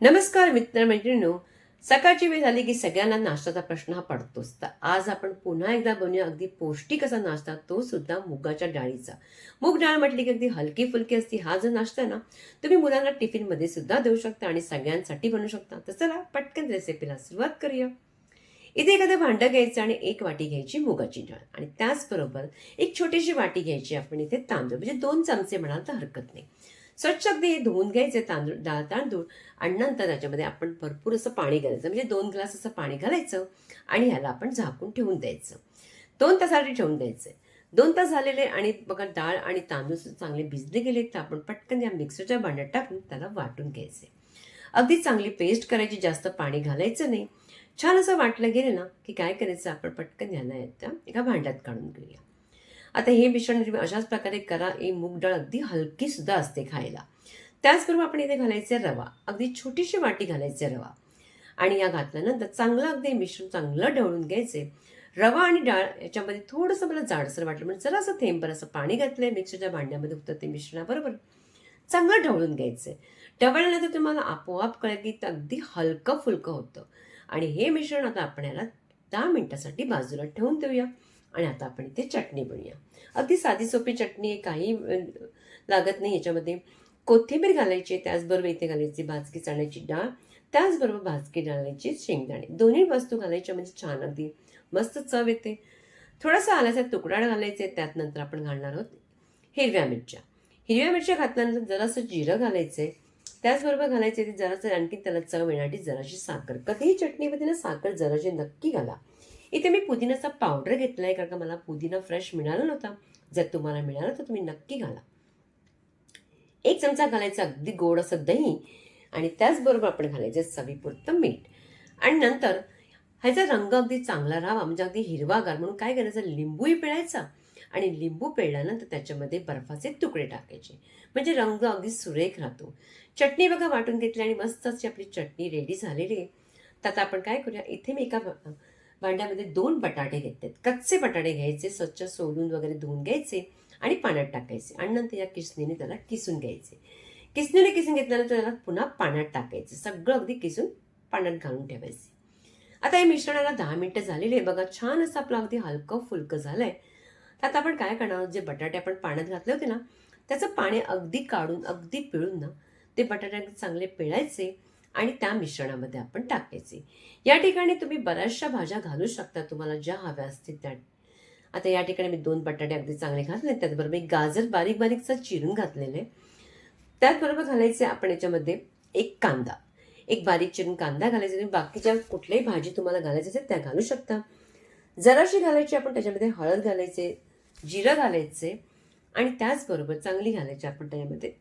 नमस्कार मित्रमैत्रिणींनो. सकाळची वेळ झाली की सगळ्यांना नाश्त्याचा प्रश्न हा पडतोच. तर आज आपण पुन्हा एकदा बनवूया अगदी पौष्टिक असा नाश्ता. तो सुद्धा मुगाच्या डाळीचा. मूग डाळ म्हटली की अगदी हलकी फुलकी असती. हा जो नाश्ता आहे ना तुम्ही मुलांना टिफिनमध्ये सुद्धा देऊ शकता आणि सगळ्यांसाठी बनवू शकता. तर चला पटकन रेसिपीला सुरुवात करूया. इथे एखादं भांडं घ्यायचं आणि एक वाटी घ्यायची मुगाची डाळ. आणि त्याचबरोबर एक छोटीशी वाटी घ्यायची आपण इथे तांदूळ. म्हणजे दोन चमचे म्हणाल तर हरकत नाही. स्वच्छ अगदी हे धुवून घ्यायचे तांदूळ डाळ तांदूळ आणि नंतर त्याच्यामध्ये आपण भरपूर असं पाणी घालायचं. म्हणजे दोन ग्लास असं पाणी घालायचं आणि ह्याला आपण झाकून ठेवून द्यायचं. दोन तासासाठी ठेवून द्यायचं. दोन तास झालेले आणि बघा डाळ आणि तांदूळ चांगले भिजले गेले तर आपण पटकन या मिक्सरच्या भांड्यात टाकून त्याला वाटून घ्यायचे. अगदी चांगली पेस्ट करायची जास्त पाणी घालायचं नाही. छान असं वाटलं गेलं ना की काय करायचं? आपण पटकन ह्याला येतं एका भांड्यात काढून घेऊया. आता हे मिश्रण म्हणजे तुम्ही अशाच प्रकारे करा. ही मूग डाळ अगदी हलकी सुद्धा असते खायला. त्याचबरोबर आपण इथे घालायचे रवा. अगदी छोटीशी वाटी घालायचे रवा. आणि या घातल्यानंतर चांगलं अगदी मिश्रण चांगलं ढवळून घ्यायचे. रवा आणि डाळ याच्यामध्ये थोडंसं मला जाडसर वाटलं म्हणजे जरा असं थेंबर असं पाणी घातलंय. मिक्सरच्या भांड्यामध्ये होतं ते मिश्रणाबरोबर चांगलं ढवळून घ्यायचं. ढवळल्यानंतर तुम्हाला आपोआप कळेल की अगदी हलकं फुलकं होतं. आणि हे मिश्रण आता आपण याला दहा मिनटासाठी बाजूला ठेवून देऊया. आणि आता आपण इथे चटणी बनवूया अगदी साधी सोपी चटणी आहे काही लागत नाही याच्यामध्ये. कोथिंबीर घालायची आहे, त्याचबरोबर इथे घालायची भाजकी चण्याची डाळ त्याचबरोबर भाजकी घालायची शेंगदाणे. दोन्ही वस्तू घालायच्या म्हणजे छान अगदी मस्त चव येते. थोडासा आल्याचा तुकडा घालायचे त्यात नंतर आपण घालणार आहोत हिरव्या मिरच्या. हिरव्या मिरच्या घातल्यानंतर जरासं जिरं घालायचं आहे त्याचबरोबर घालायचं ते जरासं आणखी त्याला चव येण्यासाठी जराशी साखर. कधीही चटणीमध्ये ना साखर जराशी नक्की घाला. इथे मी पुदिन्याचा पावडर घेतलाय कारण का मला पुदिना फ्रेश मिळाला नव्हता. जर तुम्हाला मिळाला तर तुम्ही नक्की घाला. एक चमचा घालायचा अगदी गोड असं दही आणि त्याचबरोबर आपण घालायचं चवीपुरतं मीठ. आणि नंतर ह्याचा रंग अगदी चांगला राहावा म्हणजे अगदी हिरवागार. म्हणून काय करायचं? लिंबूही पिळायचा आणि लिंबू पिळल्यानंतर त्याच्यामध्ये बर्फाचे तुकडे टाकायचे. म्हणजे रंग अगदी सुरेख राहतो. चटणी बघा वाटून घेतली आणि मस्त अशी आपली चटणी रेडी झालेली आहे. तर आता आपण काय करूया? इथे मी एका भांड्यामध्ये दोन बटाटे घेतलेत. कच्चे बटाटे घ्यायचे स्वच्छ सोलून वगैरे धुवून घ्यायचे आणि पाण्यात टाकायचे. आणि नंतर या किसणीने त्याला किसून घ्यायचे. किसणीने किसून घेतल्यानंतर त्याला पुन्हा पाण्यात टाकायचे. सगळं अगदी किसून पाण्यात घालून ठेवायचे. आता या मिश्रणाला दहा मिनटं झालेली आहे. बघा छान असं आपलं अगदी हलकं फुलकं झालंय. तर आता आपण काय करणार जे बटाटे आपण पाण्यात घातले होते ना त्याचं पाणी अगदी काढून अगदी पिळून ना ते बटाटे चांगले पिळायचे. आणि त्या मिश्रणामध्ये आपण टाकायचे. या ठिकाणी तुम्ही बऱ्याचशा भाज्या घालू शकता तुम्हाला ज्या हव्या असतील त्या. आता या ठिकाणी मी दोन बटाटे अगदी चांगले घातले त्याचबरोबर एक गाजर बारीक बारीकचं चिरून घातलेले. त्याचबरोबर घालायचे आपण याच्यामध्ये एक कांदा. एक बारीक चिरून कांदा घालायचा आणि बाकीच्या कुठल्याही भाजी तुम्हाला घालायची असेल त्या घालू शकता. जराशी घालायची आपण त्याच्यामध्ये हळद घालायचे जिरं घालायचे आणि त्याचबरोबर चांगली घालायची आपण त्याच्यामध्ये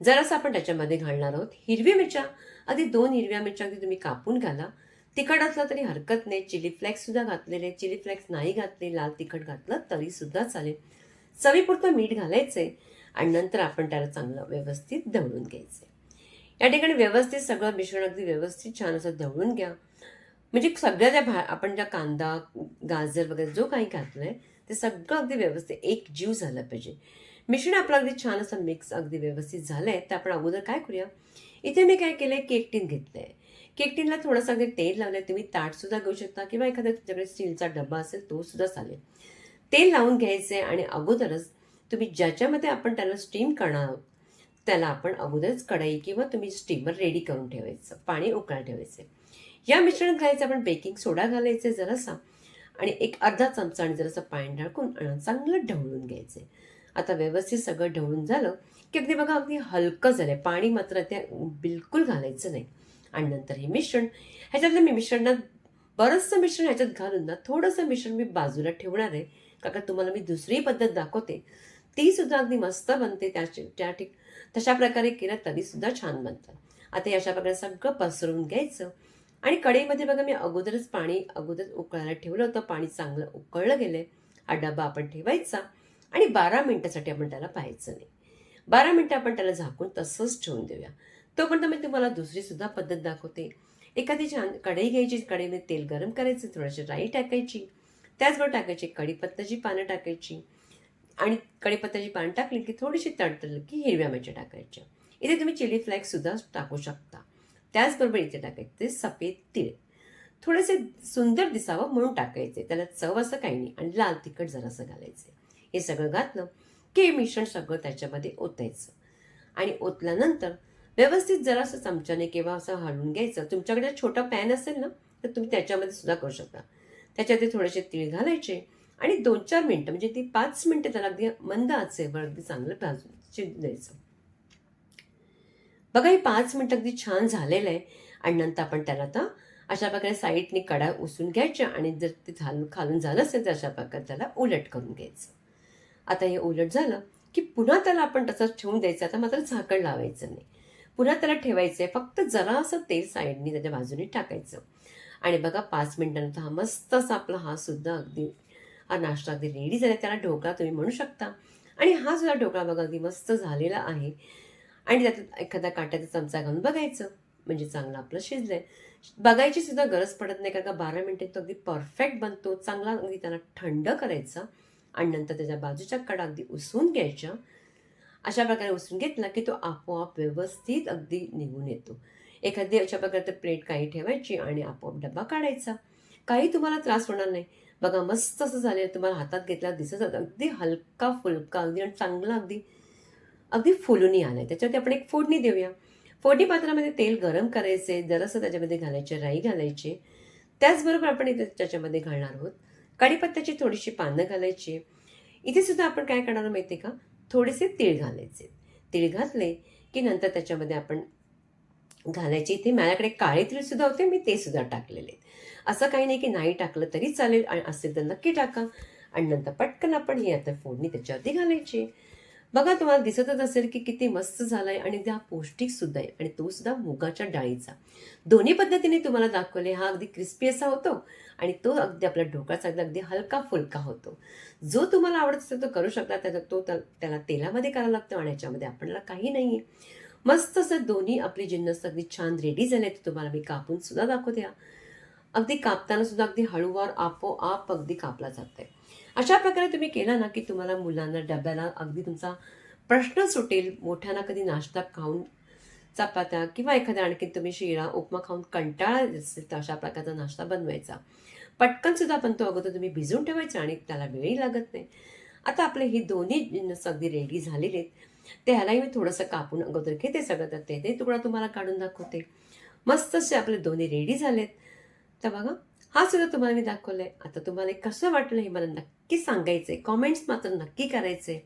जरासं आपण त्याच्यामध्ये घालणार आहोत हिरवी मिरच्या आधी दोन हिरव्या मिरच्या अगदी तुम्ही कापून घाला. तिखट असलं तरी हरकत नाही. चिली फ्लेक्स सुद्धा घातलेले चिली फ्लेक्स नाही घातले लाल तिखट घातलं तरी सुद्धा चालेल. चवीपुरतं मीठ घालायचंय आणि नंतर आपण त्याला चांगलं व्यवस्थित दळून घ्यायचं या ठिकाणी व्यवस्थित सगळं मिश्रण अगदी व्यवस्थित छान असं दळून घ्या. म्हणजे सगळ्या ज्या भा आपण ज्या कांदा गाजर वगैरे जो काही घातलंय ते सगळं अगदी व्यवस्थित एक जीव झाला पाहिजे. मिश्रण आपलं अगदी छान असं मिक्स अगदी व्यवस्थित झालंय. तर आपण अगोदर काय करूया? इथे मी काय केलंय? केक टीन घेतलंय. केक टीनला थोडंसं अगदी तेल लावलंय. तुम्ही ताट सुद्धा घेऊ शकता किंवा एखादा तुमच्याकडे स्टीलचा डबा असेल तो सुद्धा चालेल. तेल लावून घ्यायचंय आणि अगोदरच तुम्ही ज्याच्यामध्ये आपण त्याला स्टीम करणार आहोत त्याला आपण अगोदरच कढई किंवा तुम्ही स्टीमर रेडी करून ठेवायचं पाणी उकळायला ठेवायचं या मिश्रणात घालायचं आपण बेकिंग सोडा घालायचं जरासा आणि एक अर्धा चमचा आणि जरासा पाणी टाकून आणि चांगलं ढवळून घ्यायचं आता व्यवस्थित सगळं ढवळून झालं की अगदी बघा अगदी हलकं झालं आहे पाणी मात्र त्या बिलकुल घालायचं नाही. आणि नंतर हे मिश्रण. ह्याच्यातलं मी मिश्रणात बरंचसं मिश्रण ह्याच्यात घालून ना थोडंसं मिश्रण मी बाजूला ठेवणार आहे. कारण तुम्हाला मी दुसरी पद्धत दाखवते. ती सुद्धा अगदी मस्त बनते. त्याची त्या ठिक तशा प्रकारे केलं तरी सुद्धा छान बनतं. आता अशा प्रकारे सगळं पसरवून घ्यायचं. आणि कढईमध्ये बघा मी अगोदरच पाणी अगोदर उकळायला ठेवलं होतं. पाणी चांगलं उकळलं गेलंय. हा डबा आपण ठेवायचा. आणि बारा मिनटासाठी आपण त्याला पाहायचं नाही. बारा मिनटं आपण त्याला झाकून तसंच ठेवून देऊया. तोपर्यंत मी तुम्हाला दुसरी सुद्धा पद्धत दाखवते. एखादी छान कढई घ्यायची कढईमध्ये तेल गरम करायचं थोडीशी राई टाकायची. त्याचबरोबर टाकायची कढीपत्त्याची पानं टाकायची. आणि कढीपत्त्याची पानं टाकली की थोडीशी तडतडली की हिरव्या मिरच्या टाकायच्या. इथे तुम्ही चिली फ्लॅक्ससुद्धा टाकू शकता. त्याचबरोबर इथे टाकायचे सफेद तीळ. थोडेसे सुंदर दिसावं म्हणून टाकायचे. त्याला चव असं काही नाही. आणि लाल तिखट जरासं घालायचे हे सगळं घातलं की हे मिश्रण सगळं त्याच्यामध्ये ओतायचं. आणि ओतल्यानंतर व्यवस्थित जरासं चमच्याने किंवा असं हलवून घ्यायचं. तुमच्याकडे छोटा पॅन असेल ना तर तुम्ही त्याच्यामध्ये सुद्धा करू शकता. त्याच्यात थोडेसे तीळ घालायचे आणि दोन चार मिनटं म्हणजे ती पाच मिनटं त्याला अगदी मंद आचेवर अगदी चांगलं भाजून शिजू द्यायचं. बघा हे पाच मिनटं अगदी छान झालेलं आहे. आणि नंतर आपण त्याला आता अशा प्रकारे साईडने कडा उसून घ्यायच्या आणि जर ते खालून खालून झालं असेल तर अशा प्रकारे त्याला उलट करून घ्यायचं. आता हे उलट झालं की पुन्हा त्याला आपण तसंच ठेवून द्यायचं आता मात्र झाकण लावायचं नाही. पुन्हा त्याला ठेवायचं आहे फक्त जरा असं तेल साईडने त्याच्या बाजूने टाकायचं. आणि बघा पाच मिनिटानंतर हा मस्त असा आपला हा सुद्धा अगदी हा नाश्ता अगदी रेडी झाला. त्याला ढोकळा तुम्ही म्हणू शकता. आणि हा सुद्धा ढोकळा बघा अगदी मस्त झालेला आहे. आणि त्यात एखादा काट्याचा चमचा घालून बघायचं म्हणजे चांगलं आपलं शिजलंय. बघायची सुद्धा गरज पडत नाही कारण का बारा मिनिटे तो अगदी परफेक्ट बनतो. चांगला अगदी त्याला थंड करायचा. आणि नंतर त्याच्या बाजूच्या कडा अगदी उसवून घ्यायच्या. अशा प्रकारे उसवून घेतला की तो आपोआप व्यवस्थित अगदी निघून येतो. एखादी अशा प्रकारचं प्लेट काही ठेवायची आणि आपोआप डबा काढायचा. काही तुम्हाला त्रास होणार नाही. बघा मस्त असं झालं तुम्हाला हातात घेतला दिसत अगदी हलका फुलका अगदी आणि चांगला अगदी अगदी फुलूनही आलाय त्याच्यावरती आपण एक फोडणी देऊया. फोडणी पात्रामध्ये तेल गरम करायचे जरासं त्याच्यामध्ये घालायचे राई घालायचे. त्याचबरोबर आपण इथे त्याच्यामध्ये घालणार आहोत कढीपत्त्याची थोडीशी पानं घालायची. इथे सुद्धा आपण काय करणार माहिती आहे का? थोडेसे तीळ घालायचे. तीळ घातले की नंतर त्याच्यामध्ये आपण घालायचे. इथे माझ्याकडे काळे तीळसुद्धा होते मी ते सुद्धा टाकलेले. असं काही नाही की नाही टाकलं तरी चालेल आणि असेल तर नक्की टाका. आणि नंतर पटकन आपण हे आता फोडणी त्याच्यावरती घालायची. बघा तुम्हाला दिसतच असेल की किती मस्त झालाय आणि त्या पौष्टिक सुद्धा आहे आणि तो सुद्धा मुगाच्या डाळीचा. दोन्ही पद्धतीने तुम्हाला दाखवले हा अगदी क्रिस्पी असा होतो आणि तो अगदी आपला ढोकळाचा अगदी अगदी हलका फुलका होतो. जो तुम्हाला आवडत असेल तो करू शकता त्याचा तो त्याला तेलामध्ये करावा लागतो आणि याच्यामध्ये आपल्याला काही नाही आहे मस्त असं दोन्ही आपली जिन्नस अगदी छान रेडी झाले ते तुम्हाला मी कापून सुद्धा दाखवते अगदी कापताना सुद्धा अगदी हळूवार आपोआप अगदी कापला जात आहे अशा प्रकारे तुम्ही केला ना की तुम्हाला मुलांना डब्याला अगदी तुमचा प्रश्न सुटेल मोठ्यांना कधी नाश्ता खाऊन चपात्या किंवा एखाद्या आणखी तुम्ही शिरा उपमा खाऊन कंटाळा असेल तर अशा प्रकारचा नाश्ता बनवायचा. पटकन सुद्धा पण तो अगोदर तुम्ही भिजवून ठेवायचा आणि त्याला वेळही लागत नाही. आता आपले ही दोन्ही जिन्नस अगदी रेडी झालेले आहेत. ते ह्यालाही मी थोडंसं कापून अगोदर घेते सगळं तर ते ते तुकडा तुम्हाला काढून दाखवते. मस्त असे आपले दोन्ही रेडी झालेत. तर बघा हा सुद्धा तुम्हाला मी दाखवलंय. आता तुम्हाला कसं वाटलं हे मला नक्की सांगायचं आहे कॉमेंट्स मात्र नक्की करायचे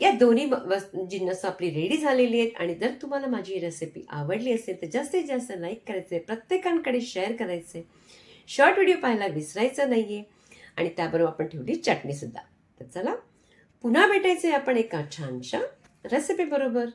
या दोन्ही ब- जिन्नस आपली रेडी झालेली आहेत आणि जर तुम्हाला माझी ही रेसिपी आवडली असेल तर जास्तीत जास्त लाईक करायचे प्रत्येकांकडे शेअर करायचे शॉर्ट व्हिडिओ पाहायला विसरायचं नाही आहे आणि त्याबरोबर आपण ठेवली चटणीसुद्धा तर चला पुन्हा भेटायचं आहे आपण एका छानशा रेसिपी बरोबर.